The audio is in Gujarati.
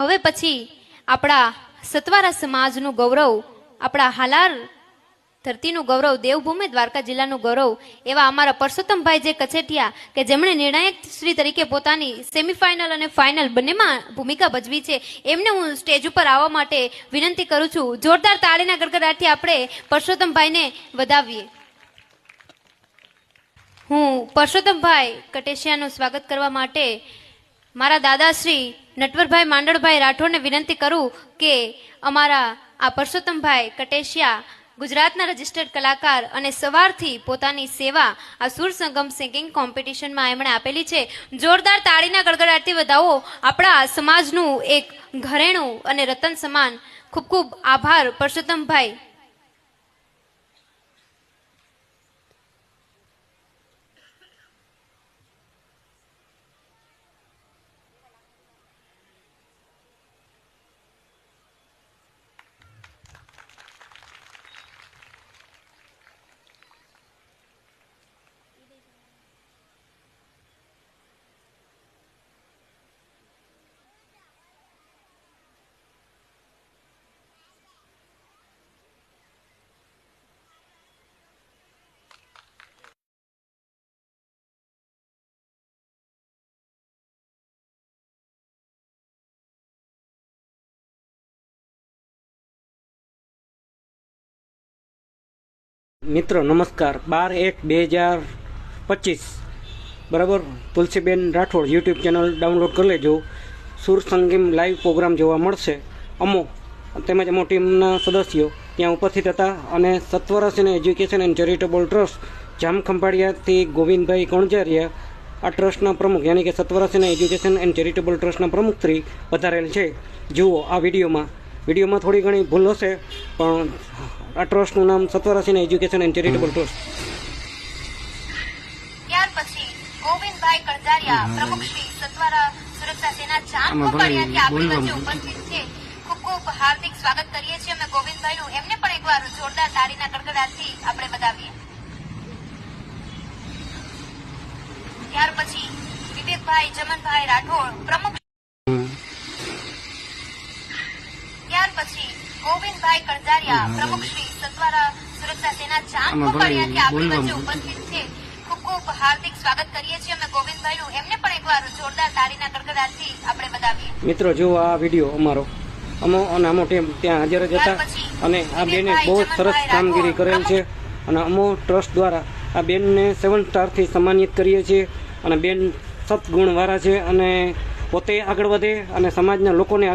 હવે પછી આપણા સતવારા સમાજનું ગૌરવ, આપણા હાલાર ધરતીનું ગૌરવ, દેવભૂમિ દ્વારકા જિલ્લાનું ગૌરવ, એવા અમારા પરસોત્તમભાઈ જે કચેટિયા કે જેમણે નિર્ણાયક શ્રી તરીકે પોતાની સેમિફાઇનલ અને ફાઇનલ બંનેમાં ભૂમિકા ભજવી છે, એમને હું સ્ટેજ ઉપર આવવા માટે વિનંતી કરું છું. જોરદાર તાળીના ગડગડાટથી આપણે પરસોત્તમભાઈને વધાવીએ. હું પરસોત્તમભાઈ કટેશિયાનું સ્વાગત કરવા માટે મારા દાદાશ્રી નટવરભાઈ માંડળભાઈ રાઠોડને વિનંતી કરું કે અમારા આ પરસોત્તમભાઈ કટેશિયા, ગુજરાતના રજિસ્ટર્ડ કલાકાર અને સવારથી પોતાની સેવા આ સુર સંગમ સિંગિંગ કોમ્પિટિશનમાં એમણે આપેલી છે. જોરદાર તાળીના ગડગડાટથી વધાવો. આપણા સમાજનું એક ઘરેણું અને રતન સમાન ખૂબ ખૂબ આભાર પરસોત્તમભાઈ. મિત્રો, નમસ્કાર. બાર એક બે હજાર પચીસ. બરાબર? Tulsiben Rathod YouTube channel download કરી લેજો. સુર સંગીમ લાઈવ પ્રોગ્રામ જોવા મળશે. અમો, તેમજ અમો ટીમના સદસ્યો ત્યાં ઉપસ્થિત હતા અને સત્વરસીને એજ્યુકેશન એન્ડ ચેરિટેબલ ટ્રસ્ટ જામખંભાળિયાથી ગોવિંદભાઈ કણજારિયા, આ ટ્રસ્ટના પ્રમુખ, યાની કે સત્વરસીને એજ્યુકેશન એન્ડ ચેરિટેબલ ટ્રસ્ટના પ્રમુખ શ્રી વધારેલ છે. જુઓ આ વિડીયોમાં વિડીયોમાં થોડી ઘણી ભૂલ હશે પણ આ ટ્રસ્ટનું નામ સત્વરસીને એજ્યુકેશન એન્ડ ચેરિટેબલ ટ્રસ્ટ. ત્યાર પછી ગોવિંદભાઈ કણજારિયા પ્રમુખ શ્રી સત્વારા સુરક્ષા સેના ચાંદ કોપાડિયાથી આપણી વચ્ચે ઉપસ્થિત છે. ખૂબ ખૂબ હાર્દિક સ્વાગત કરીએ છીએ અમે ગોવિંદભાઈનું. એમને પણ એકવાર જોરદાર તાળીના ગડગડાટથી આપણે બતાવીએ. ત્યાર પછી વિવેકભાઈ જમનભાઈ રાઠોડ પ્રમુખ ત્યાર ગોવિંદભાઈ કણજારિયા પ્રમુખ શ્રી સત્વારા સુરક્ષા સેના ચાંદ કોપાડિયાથી આપણી વચ્ચે ઉપસ્થિત છે. ખૂબ ખૂબ હાર્દિક સ્વાગત કરીએ છીએ અમે ગોવિંદભાઈનું. એમને પણ એકવાર જોરદાર તાળીના ગડગડાટથી આપણે વધાવીએ મિત્રો જો આ વીડિયો અમારો. અમો અને અમો ટીમ ત્યાં હાજર જ હતા અને આ બેને બહુ સરસ કામગીરી કરેલ છે અને અમો ટ્રસ્ટ દ્વારા આ બેનને સેવન સ્ટારથી સન્માનિત કરીએ છીએ અને બેન સત્ગુણવાળા છે અને પોતે આગળ વધે અને સમાજના લોકોને આગળ